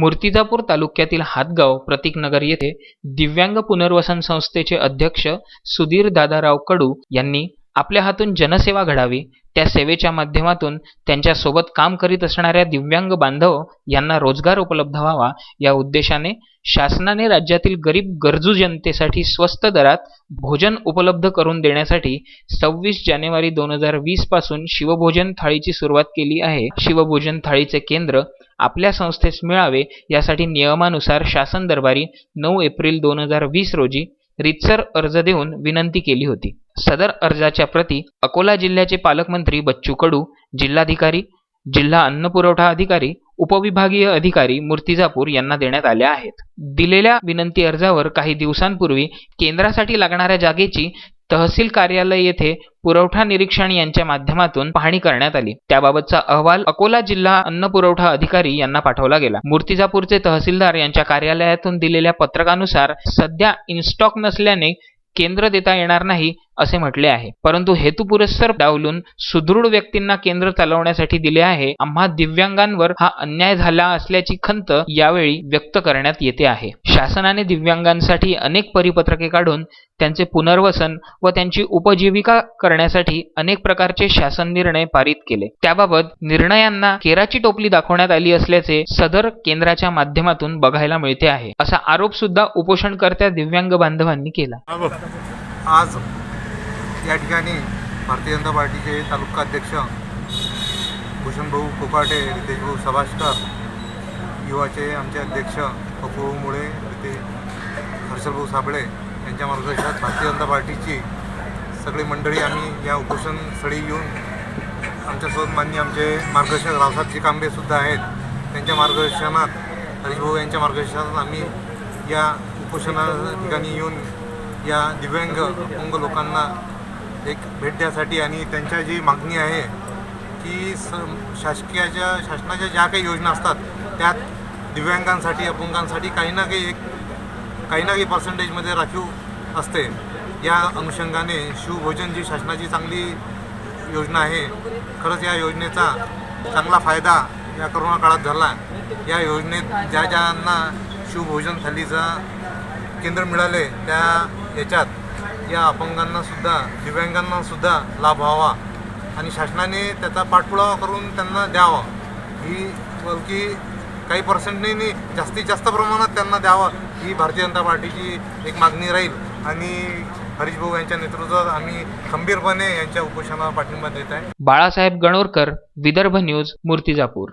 मूर्तिजापूर तालुक्यातील हातगाव प्रतीकनगर येथे दिव्यांग पुनर्वसन संस्थेचे अध्यक्ष सुधीर दादाराव कडू यांनी आपल्या हातून जनसेवा घडावी त्या सेवेच्या माध्यमातून त्यांच्यासोबत काम करीत असणाऱ्या दिव्यांग बांधव यांना रोजगार उपलब्ध व्हावा या उद्देशाने शासनाने राज्यातील गरीब गरजू जनतेसाठी स्वस्त दरात भोजन उपलब्ध करून देण्यासाठी सव्वीस जानेवारी दोन हजार वीसपासून शिवभोजन थाळीची सुरुवात केली आहे. शिवभोजन थाळीचे केंद्र आपल्या संस्थेस मिळावे यासाठी नियमानुसार शासन दरबारी नऊ एप्रिल दोन हजार वीस रोजी रितसर अर्ज देऊन विनंती केली होती. सदर अर्जाच्या प्रती अकोला जिल्ह्याचे पालकमंत्री बच्चू कडू जिल्हाधिकारी जिल्हा अन्न पुरवठा अधिकारी उपविभागीय अधिकारी मूर्तिजापूर यांना देण्यात आल्या आहेत. दिलेल्या विनंती अर्जावर काही दिवसांपूर्वी केंद्रासाठी लागणाऱ्या जागेची तहसील कार्यालय येथे पुरवठा निरीक्षण यांच्या माध्यमातून पाहणी करण्यात आली. त्याबाबतचा अहवाल अकोला जिल्हा अन्न पुरवठा अधिकारी यांना पाठवला गेला. मूर्तिजापूरचे तहसीलदार यांच्या कार्यालयातून दिलेल्या पत्रकानुसार सध्या इनस्टॉक नसल्याने केंद्र देता येणार नाही असे म्हटले आहे. परंतु हेतुपुरस्सर डावलून सुदृढ व्यक्तींना केंद्र चालवण्यासाठी दिले आहे. आम्हा दिव्यांगांवर हा अन्याय झाला असल्याची खंत यावेळी व्यक्त करण्यात येते आहे. शासनाने दिव्यांगांसाठी अनेक परिपत्रके काढून त्यांचे पुनर्वसन व त्यांची उपजीविका करण्यासाठी अनेक प्रकारचे शासन निर्णय पारित केले. त्याबाबत निर्णयांना केराची टोपली दाखवण्यात आली असल्याचे सदर केंद्राच्या माध्यमातून बघायला मिळते आहे. असा आरोप सुद्धा उपोषणकर्त्या दिव्यांग बांधवांनी केला. आज या ठिकाणी भारतीय जनता पार्टीचे तालुका अध्यक्ष भूषणभाऊ कोकाटे रितेशभाऊ सभाष्कर युवाचे आमचे अध्यक्ष पप्पू मुळे रिते हर्षलभाऊ साबळे यांच्या मार्गदर्शनात भारतीय जनता पार्टीची सगळी मंडळी आम्ही या उपोषण स्थळी येऊन आमच्यासोबत मान्य आमचे मार्गदर्शक रावसाहेबजी कांबेसुद्धा आहेत. त्यांच्या मार्गदर्शनात हरीशभाऊ यांच्या मार्गदर्शनात आम्ही या उपोषणा ठिकाणी येऊन या दिव्यांग अपंग लोकांना एक भेट द्यासाठी आणि त्यांच्या जी मागणी आहे की स शासकीयाच्या शासनाच्या ज्या काही योजना असतात त्यात दिव्यांगांसाठी अपंगांसाठी काही ना काही एक काही ना काही पर्सेंटेजमध्ये राखीव असते. या अनुषंगाने शिवभोजन जी शासनाची चांगली योजना आहे. खरंच या योजनेचा चांगला फायदा या करोना काळात झाला. या योजनेत ज्या ज्यांना शिवभोजन थालीचा केंद्र मिळाले त्या याच्यात या अपंगांना सुद्धा दिव्यांगांना सुद्धा लाभ व्हावा. आणि शासनाने त्याचा पाठपुरावा करून त्यांना द्यावा. ही बलकी काही पर्सेंटने नाही जास्तीत जास्त प्रमाणात त्यांना द्यावा ही भारतीय जनता पार्टीची एक मागणी राहील. आणि हरीश भाऊ यांच्या नेतृत्वात आम्ही खंबीरपणे यांच्या उपोषणाला पाठिंबा देत आहे. बाळासाहेब गणोरकर विदर्भ न्यूज मूर्तिजापूर.